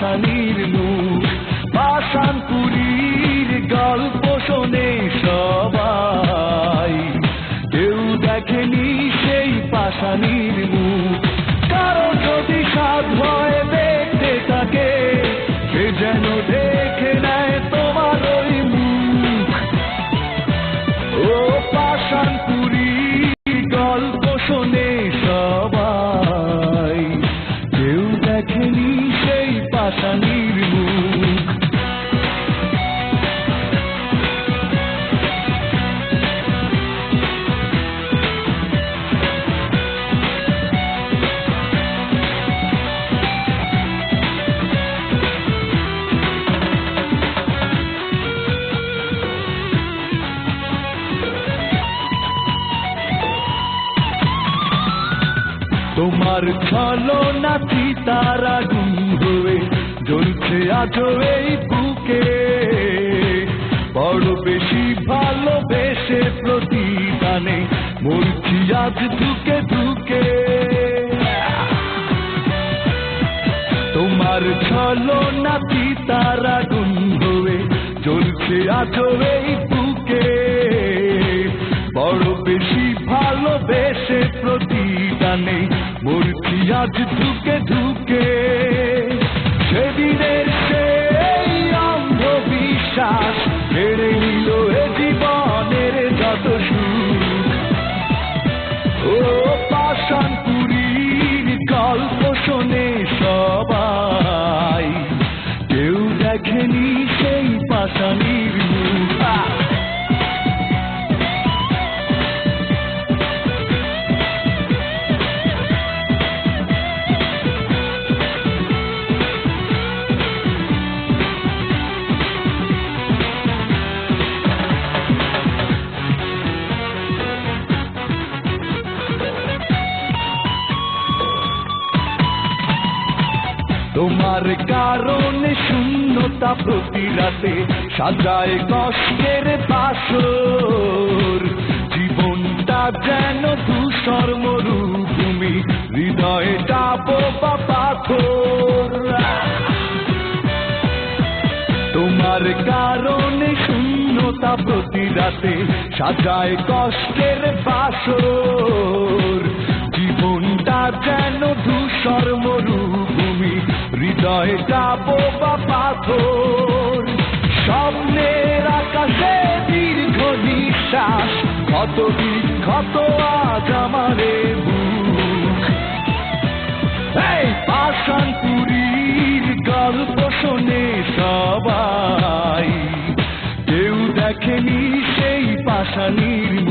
পাশানির নূর পাশানপুরীর গল্প শোনে সবাই। কেউ দেখেনি সেই পাশানির মুখ। কারণ যদি সাধ হয় দেখতে তাকে, সে যেন দেখে তোমার ছলনা তারা গুম হয়ে জ্বলছে আজো এই বুকে। বড় বেশি ভালোবেসে প্রতিদানে মরছি আজ ধুকে ধুকে তোমার ছলনা তারা গুম হয়ে জ্বলছে আজো এই বুকে। বড় বেশি ভালোবেসে মূর্তি আজ ধুকে ধুকে সেদিনের সেই অন্ধবিশ্বাস নিল এ জীবনের যত সুখ। ও পাশানপুরীর গল্প শোনে সবাই। কেউ দেখেনি সেই পাশানির তোমার কারণে শূন্যতা প্রতি রাতে সাজায় কষ্টের বাসর। জীবনটা যেন ধূসর মরুভূমি হৃদয়টা বোবা পাথর। তোমার কারণে শূন্যতা প্রতি রাতে সাজায় কষ্টের বাসর। জীবনটা যেন ধূসর মরুভূমি হৃদয়টা বোবা পাথর। স্বপ্নের আকাশে দীর্ঘ নিঃশ্বাস। ক্ষত বিক্ষত আজ আমারে পাশানপুরীর গল্প শোনে সবাই। কেউ দেখেনি সেই পাশানির